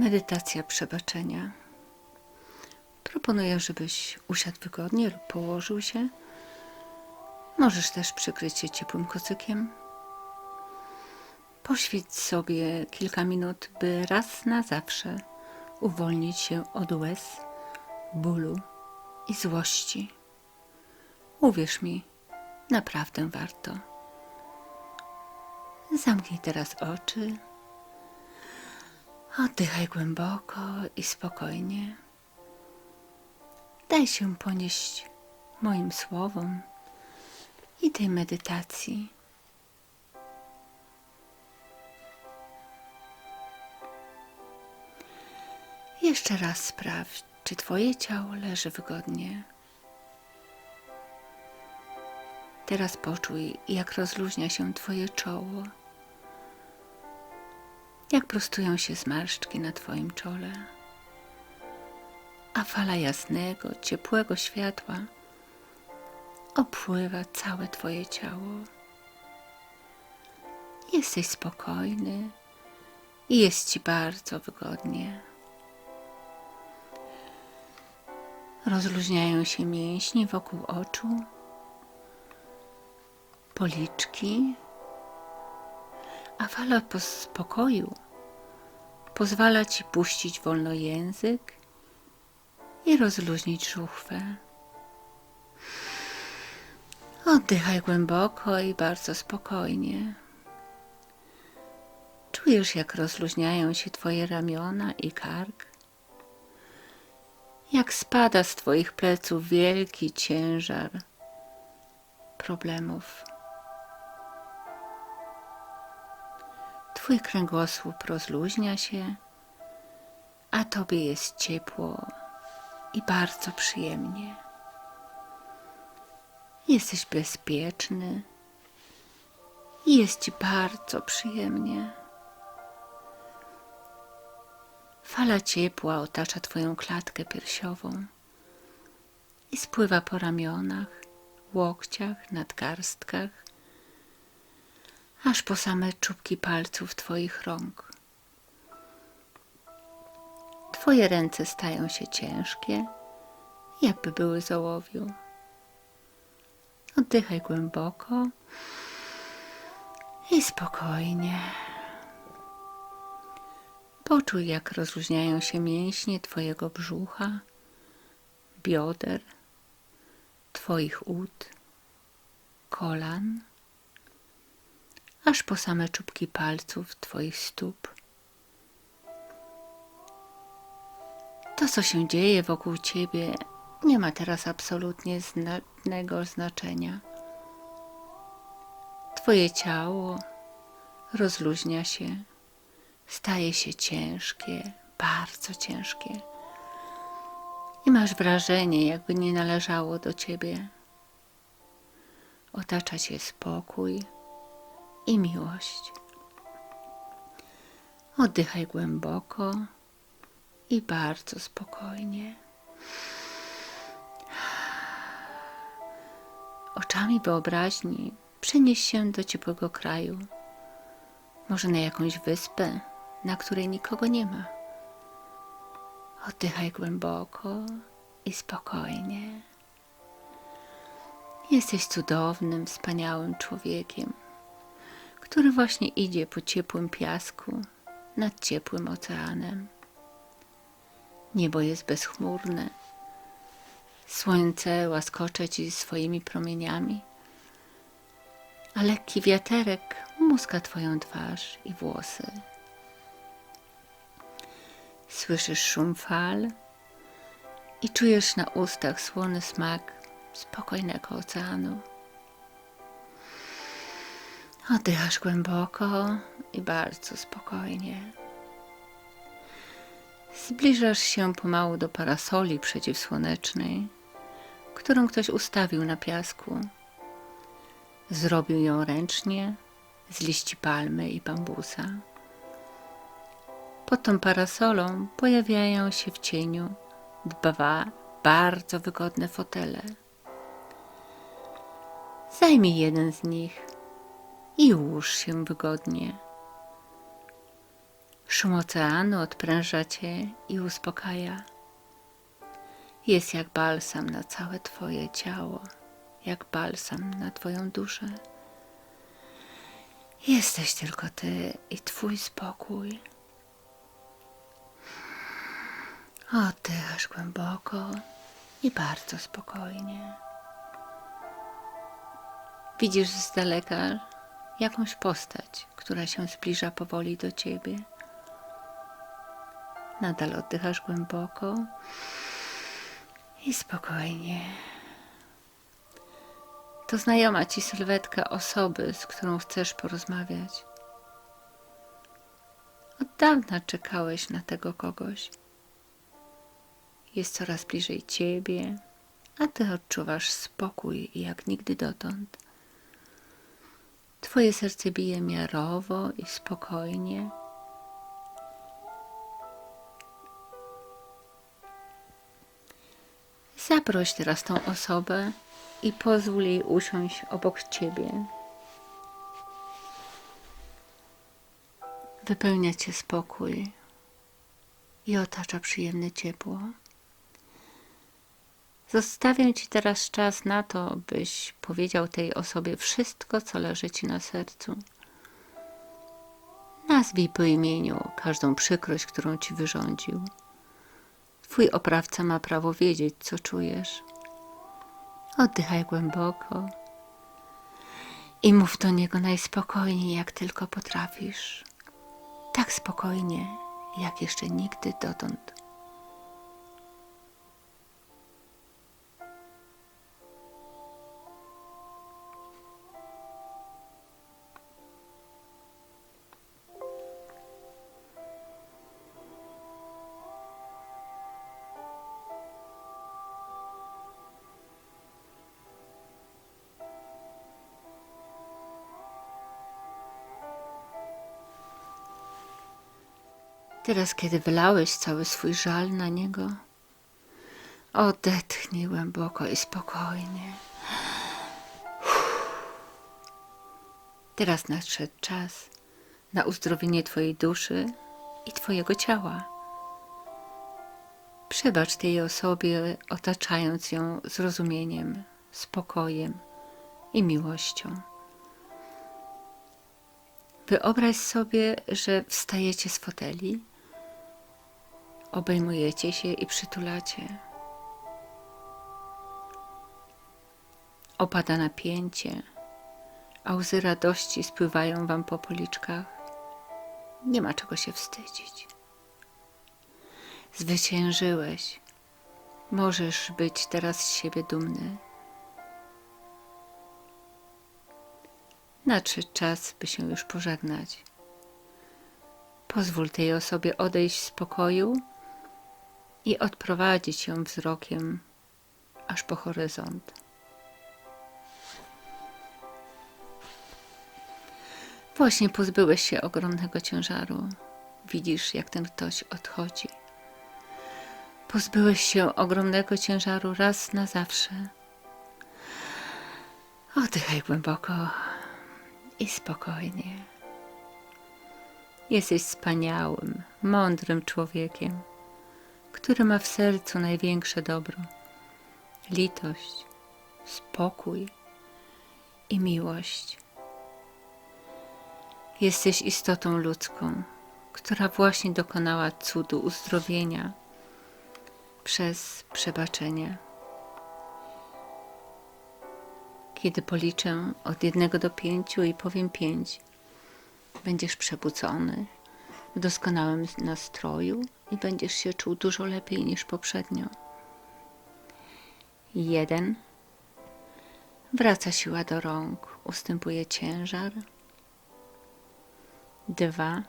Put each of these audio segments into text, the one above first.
Medytacja przebaczenia. Proponuję, żebyś usiadł wygodnie lub położył się. Możesz też przykryć się ciepłym kocykiem. Poświęć sobie kilka minut, by raz na zawsze uwolnić się od łez, bólu i złości. Uwierz mi, naprawdę warto. Zamknij teraz oczy. Oddychaj głęboko i spokojnie. Daj się ponieść moim słowom i tej medytacji. Jeszcze raz sprawdź, czy Twoje ciało leży wygodnie. Teraz poczuj, jak rozluźnia się Twoje czoło, jak prostują się zmarszczki na Twoim czole, a fala jasnego, ciepłego światła opływa całe Twoje ciało. Jesteś spokojny i jest Ci bardzo wygodnie. Rozluźniają się mięśnie wokół oczu, policzki, a fala po- spokoju pozwala Ci puścić wolno język i rozluźnić żuchwę. Oddychaj głęboko i bardzo spokojnie. Czujesz, jak rozluźniają się Twoje ramiona i kark? Jak spada z Twoich pleców wielki ciężar problemów. Twój kręgosłup rozluźnia się, a Tobie jest ciepło i bardzo przyjemnie. Jesteś bezpieczny i jest Ci bardzo przyjemnie. Fala ciepła otacza Twoją klatkę piersiową i spływa po ramionach, łokciach, nadgarstkach, aż po same czubki palców Twoich rąk. Twoje ręce stają się ciężkie, jakby były z ołowiu. Oddychaj głęboko i spokojnie. Poczuj, jak rozluźniają się mięśnie Twojego brzucha, bioder, Twoich ud, kolan, aż po same czubki palców Twoich stóp. To, co się dzieje wokół Ciebie, nie ma teraz absolutnie żadnego znaczenia. Twoje ciało rozluźnia się, staje się ciężkie, bardzo ciężkie. I masz wrażenie, jakby nie należało do Ciebie. Otacza Cię spokój i miłość. Oddychaj głęboko i bardzo spokojnie. Oczami wyobraźni przenieś się do ciepłego kraju, może na jakąś wyspę, na której nikogo nie ma. Oddychaj głęboko i spokojnie. Jesteś cudownym, wspaniałym człowiekiem, który właśnie idzie po ciepłym piasku nad ciepłym oceanem. Niebo jest bezchmurne. Słońce łaskocze ci swoimi promieniami, a lekki wiaterek muska twoją twarz i włosy. Słyszysz szum fal i czujesz na ustach słony smak spokojnego oceanu. Oddychasz głęboko i bardzo spokojnie. Zbliżasz się pomału do parasoli przeciwsłonecznej, którą ktoś ustawił na piasku. Zrobił ją ręcznie z liści palmy i bambusa. Pod tą parasolą pojawiają się w cieniu dwa bardzo wygodne fotele. Zajmij jeden z nich i ułóż się wygodnie. Szum oceanu odpręża cię i uspokaja. Jest jak balsam na całe twoje ciało, jak balsam na twoją duszę. Jesteś tylko ty i twój spokój. Oddychasz głęboko i bardzo spokojnie. Widzisz z daleka jakąś postać, która się zbliża powoli do ciebie. Nadal oddychasz głęboko i spokojnie. To znajoma ci sylwetka osoby, z którą chcesz porozmawiać. Od dawna czekałeś na tego kogoś. Jest coraz bliżej ciebie, a ty odczuwasz spokój jak nigdy dotąd. Twoje serce bije miarowo i spokojnie. Zaproś teraz tą osobę i pozwól jej usiąść obok ciebie. Wypełnia cię spokój i otacza przyjemne ciepło. Zostawiam ci teraz czas na to, byś powiedział tej osobie wszystko, co leży ci na sercu. Nazwij po imieniu każdą przykrość, którą ci wyrządził. Twój oprawca ma prawo wiedzieć, co czujesz. Oddychaj głęboko i mów do niego najspokojniej, jak tylko potrafisz. Tak spokojnie, jak jeszcze nigdy dotąd. Teraz, kiedy wylałeś cały swój żal na niego, odetchnij głęboko i spokojnie. Teraz nadszedł czas na uzdrowienie Twojej duszy i Twojego ciała. Przebacz tej osobie, otaczając ją zrozumieniem, spokojem i miłością. Wyobraź sobie, że wstajecie z foteli obejmujecie się i przytulacie. Opada napięcie, a łzy radości spływają wam po policzkach. Nie ma czego się wstydzić. Zwyciężyłeś. Możesz być teraz z siebie dumny. Nadszedł czas, by się już pożegnać. Pozwól tej osobie odejść z pokoju i odprowadzić ją wzrokiem aż po horyzont. Właśnie pozbyłeś się ogromnego ciężaru. Widzisz, jak ten ktoś odchodzi. Pozbyłeś się ogromnego ciężaru raz na zawsze. Oddychaj głęboko i spokojnie. Jesteś wspaniałym, mądrym człowiekiem który ma w sercu największe dobro litość, spokój i miłość. Jesteś istotą ludzką, która właśnie dokonała cudu uzdrowienia przez przebaczenie. Kiedy policzę od jednego do pięciu i powiem pięć, będziesz przebudzony w doskonałym nastroju i będziesz się czuł dużo lepiej niż poprzednio. Jeden. Wraca siła do rąk, ustępuje ciężar. Dwa.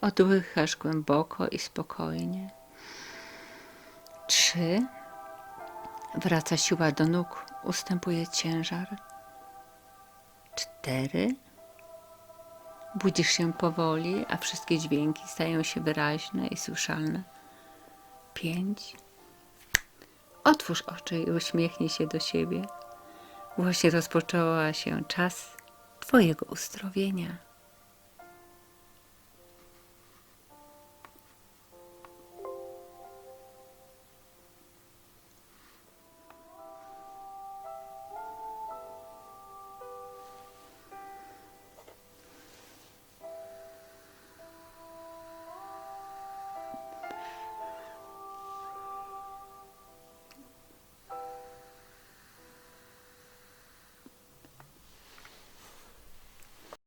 Oddychasz głęboko i spokojnie. Trzy. Wraca siła do nóg, ustępuje ciężar. Cztery Budzisz się powoli, a wszystkie dźwięki stają się wyraźne i słyszalne. Pięć. Otwórz oczy i uśmiechnij się do siebie. Właśnie rozpoczęła się czas Twojego uzdrowienia.